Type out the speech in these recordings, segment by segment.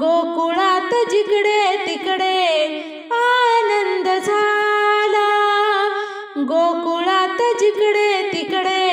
गोकुळात जिकडे तिकडे आनंद झाला. गोकुळात जिकडे तिकडे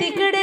तिकडे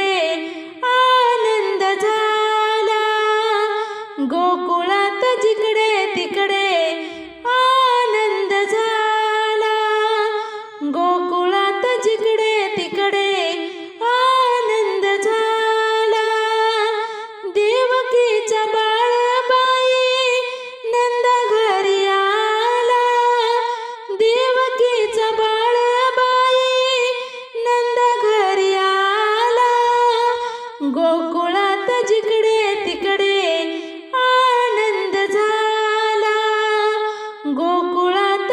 കുള